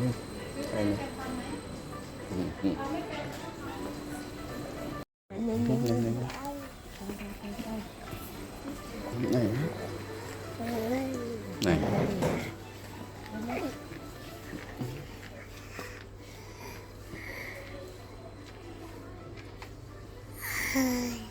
này. Này. này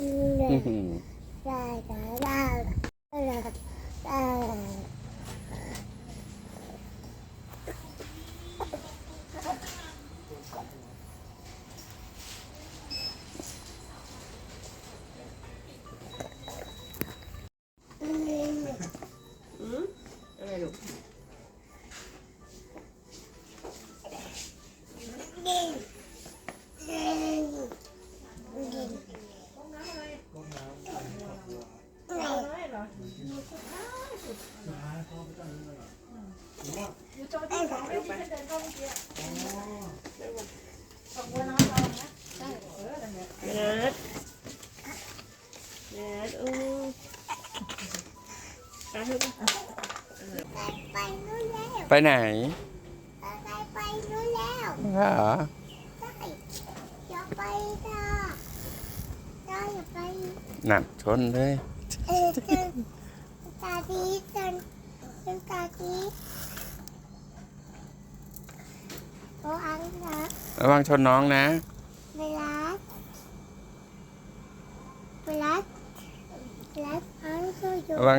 อืมไปนะอืมอืมไหนไหนไหนไปไหนไปนู้นแล้วเหรอใช่อย่าไปจ้าจ้าอย่าไปหนักชนเลย ตาดีจนจนตาดีโอ้อังนะระวังชนน้องนะ เวลาเวลาเวลาอังก็อยู่ระวัง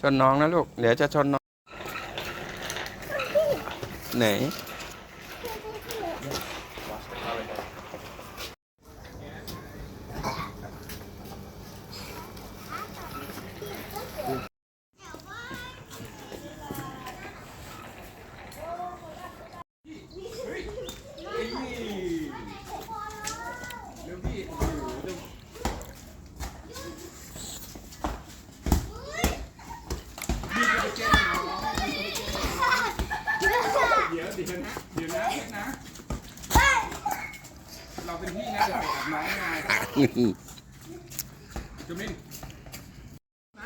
ชนน้องนะลูก เดี๋ยวจะชนน้อง ไหน ดี๋ยวนะเดี๋ยวนะเพชรนะ เราเป็นพี่นะเดี๋ยวไปกับน้องนายจุมินนะ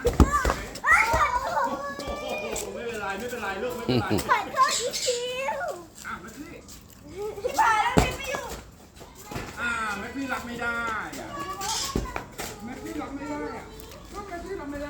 ไม่เป็นไรไม่เป็นไรลูกไม่เป็นไรขอโทษอีคิวอะแม็กซี่ที่ผ่านแล้วพี่ไม่อยู่อ่าแม็กซี่รับไม่ได้อะแม็กซี่รับไม่ได้อะก็แม็กซี่รับไม่ได้